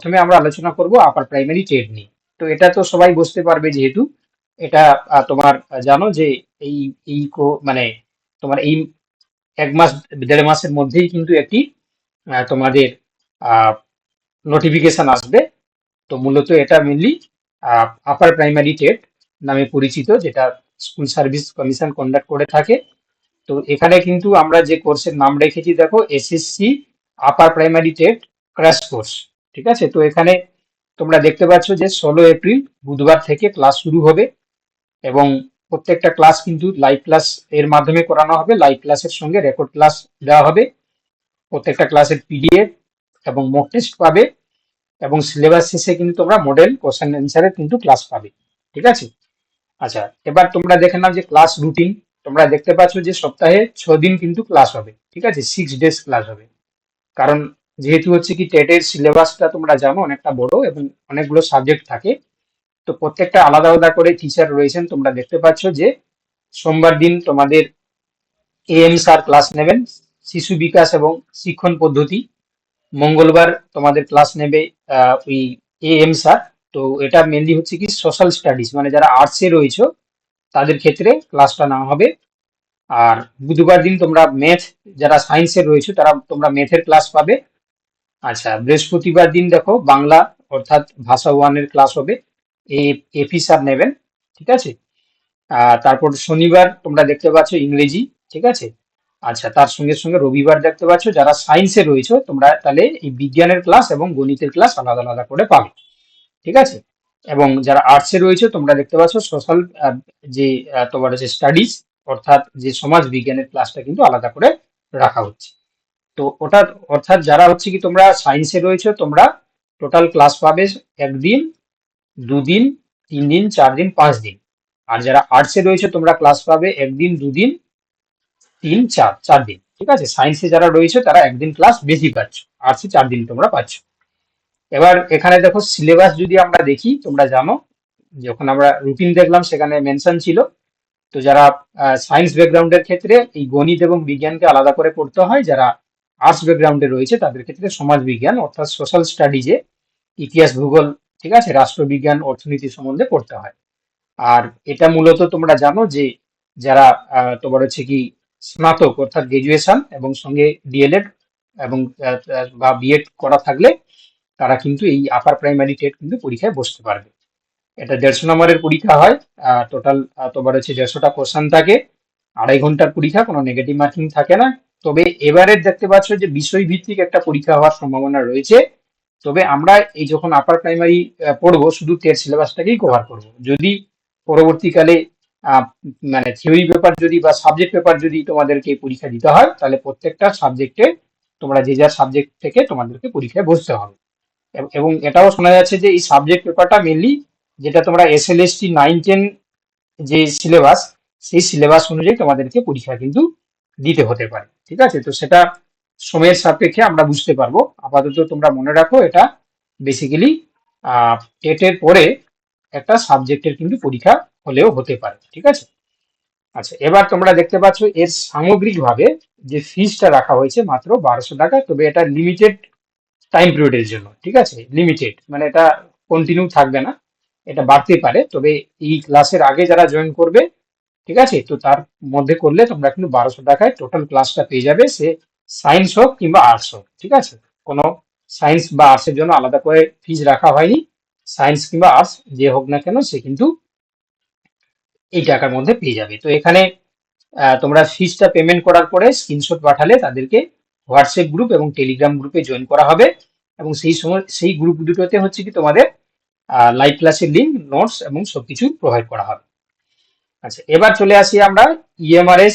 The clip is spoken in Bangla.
প্রথমে আমরা আলোচনা করব আপার প্রাইমারি টেট নিয়ে। তো এটা তো সবাই বুঝতে পারবে যেহেতু, এটা তোমার জানো যে এই এই মানে তোমার এই এক মাস, দেড় মাসের মধ্যেই কিন্তু একটি তোমাদের নোটিফিকেশন আসবে। তো মূলত এটা মেনলি আপার প্রাইমারি টেট নামে পরিচিত, যেটা স্কুল সার্ভিস কমিশন কন্ডাক্ট করে থাকে। তো এখানে কিন্তু আমরা যে কোর্সের নাম রেখেছি, দেখো SSC upper primary TET crash course ঠিক আছে? তো এখানে তোমরা দেখতে পাচ্ছ যে ষোলো এপ্রিল বুধবার থেকে ক্লাস শুরু হবে এবং প্রত্যেকটা ক্লাস কিন্তু লাইভ ক্লাস এর মাধ্যমে করানো হবে। লাইভ ক্লাসের সঙ্গে রেকর্ড ক্লাস দেওয়া হবে। প্রত্যেকটা ক্লাসের পিডিএফ এবং মক টেস্ট পাবে এবং সিলেবাস শেষে কিন্তু তোমরা মডেল কোশ্চেন অ্যান্সারের কিন্তু ক্লাস পাবে। ঠিক আছে? আচ্ছা এবার তোমরা দেখে নাও যে ক্লাস রুটিন তোমরা দেখতে পাচ্ছ যে সপ্তাহে ছ দিন কিন্তু ক্লাস হবে। ঠিক আছে? সিক্স ডেজ ক্লাস হবে। কারণ যেহেতু হচ্ছে কি টেটের সিলেবাসটা তোমরা জানো, অনেকটা বড় এবং অনেকগুলো সাবজেক্ট থাকে, তো প্রত্যেকটা আলাদা আলাদা করে টিচার রয়েছেন, তোমরা দেখতে পাচ্ছ যে সোমবার দিন তোমাদের এএম স্যার ক্লাস নেবেন, শিশু বিকাশ এবং শিক্ষণ পদ্ধতি। মঙ্গলবার তোমাদের ক্লাস নেবে ওই এএম স্যার তো এটা মেনলি হচ্ছে কি সোশ্যাল স্টাডিজ মানে যারা আর্টসে রয়েছে, তাদের ক্ষেত্রে ক্লাসটা নেওয়া হবে। আর বুধবার দিন তোমরা ম্যাথ যারা সায়েন্সের রয়েছে, তারা তোমরা ম্যাথের ক্লাস পাবে। আচ্ছা বৃহস্পতিবার দিন দেখো, বাংলা অর্থাৎ ভাষা ওয়ানের ক্লাস হবে। এ, এপি স্যার নেবেন, ঠিক আছে? তারপর শনিবার তোমরা দেখতে পাচ্ছ ইংরেজি, ঠিক আছে? আচ্ছা তার সঙ্গে সঙ্গে রবিবার দেখতে পাচ্ছ যারা সায়েন্সে রয়েছে, তোমরা তাহলে এই বিজ্ঞানের ক্লাস এবং গণিতের ক্লাস আলাদা আলাদা করে পাবে, ঠিক আছে? এবং যারা আর্টসে রয়েছে, তোমরা দেখতে পাচ্ছ সোশ্যাল যে তোমার হচ্ছে স্টাডিজ অর্থাৎ যে সমাজ বিজ্ঞানের ক্লাসটা কিন্তু আলাদা করে রাখা হচ্ছে। তো ওটা অর্থাৎ যারা হচ্ছে কি তোমরা সায়েন্সে রয়েছে, তোমরা টোটাল ক্লাস পাবে একদিন, দুদিন তিন দিন চার দিন পাঁচ দিন আর যারা আর্টসে রয়েছে, তোমরা ক্লাস পাবে একদিন, দুদিন, তিন, চার চার দিন ঠিক আছে? সায়েন্সে যারা রয়েছে, তারা একদিন ক্লাস বেশি পাচ্ছ। আর্টসে চার দিন তোমরা পাচ্ছ। এবার এখানে দেখো সিলেবাস যদি আমরা দেখি, তোমরা জানো, যখন আমরা রুটিন দেখলাম, সেখানে মেনশন ছিল। তো যারা সায়েন্স ব্যাকগ্রাউন্ডের ক্ষেত্রে এই গণিত এবং বিজ্ঞানকে আলাদা করে পড়তে হয়, যারা আর্টস ব্যাকগ্রাউন্ডে রয়েছে, তাদের ক্ষেত্রে সমাজ বিজ্ঞান অর্থাৎ সোশ্যাল স্টাডিজে ইতিহাস, ভূগোল, ঠিক আছে, রাষ্ট্রবিজ্ঞান, অর্থনীতি সম্বন্ধে পড়তে হয়। আর এটা মূলত তোমরা জানো যে যারা তোমার হচ্ছে কি স্নাতক অর্থাৎ গ্রাজুয়েশন এবং সঙ্গে ডিএলএড এবং বা বিএড করা থাকলে তারা কিন্তু এই আপার প্রাইমারি টেট কিন্তু পরীক্ষায় বসতে পারবে। এটা দেড়শো নম্বরের পরীক্ষা হয় টোটাল তোমার হচ্ছে দেড়শোটা কোশ্চেন থাকে, আড়াই ঘণ্টার পরীক্ষা, কোনো নেগেটিভ মার্কিং থাকে না। তবে এবারে দেখতে পাচ্ছ যে বিষয় ভিত্তিক একটা পরীক্ষা হওয়ার সম্ভাবনা রয়েছে। তবে আমরা এই যখন আপার প্রাইমারি পড়ব, শুধু টেট সিলেবাসটাকেই কভার করব। যদি পরবর্তীকালে মানে থিওরি পেপার যদি বা সাবজেক্ট পেপার যদি তোমাদেরকে পরীক্ষা দিতে হয়, তাহলে প্রত্যেকটা সাবজেক্টে তোমরা যে যার সাবজেক্ট থেকে তোমাদেরকে পরীক্ষায় বসতে হবে। এবং এটাও শোনা যাচ্ছে যে এই সাবজেক্ট পেপারটা মেনলি যেটা তোমরা S L S T nine ten যে সিলেবাস সেই সিলেবাস অনুযায়ী তোমাদেরকে পরীক্ষা কিন্তু দিতে হতে পারে, ঠিক আছে? তো সেটা সময়ের সাপেক্ষে আমরা বুঝতে পারব। আপাতত তোমরা মনে রাখো এটা বেসিক্যালি টেটের পরে একটা সাবজেক্টের কিন্তু পরীক্ষা হলেও হতে পারে, ঠিক আছে? আচ্ছা এবার তোমরা দেখতে পাচ্ছ এর সামগ্রিকভাবে যে ফিজটা রাখা হয়েছে মাত্র বারোশো টাকা, তবে এটা লিমিটেড টাইম পিরিয়ডের জন্য, ঠিক আছে? লিমিটেড মানে এটা কন্টিনিউ থাকবে না, এটা বাড়তে পারে, তবে এই ক্লাসের আগে যারা জয়েন করবে ঠিক আছে? তো তার মধ্যে করলে তোমরা কিন্তু বারোশো টাকায় টোটাল ক্লাসটা পেয়ে যাবে, সে সায়েন্স হোক কিংবা আর্টস হোক, ঠিক আছে? কোনো সায়েন্স বা আর্টসের জন্য আলাদা করে ফিজ রাখা হয়নি। সায়েন্স কিংবা আর্টস যে হোক না কেন, সে কিন্তু এই টাকার মধ্যে পেয়ে যাবে। তো এখানে তোমরা ফিজটা পেমেন্ট করার পরে স্ক্রিনশট পাঠালে তাদেরকে হোয়াটসঅ্যাপ গ্রুপ এবং টেলিগ্রাম গ্রুপে জয়েন করা হবে। এবং সেই সময়, সেই গ্রুপ দুটোতে হচ্ছে কি তোমাদের লাইভ ক্লাসের লিঙ্ক নোটস এবং সবকিছু প্রোভাইড করা হবে। আচ্ছা এবার চলে আসি আমরা ইএমআরএস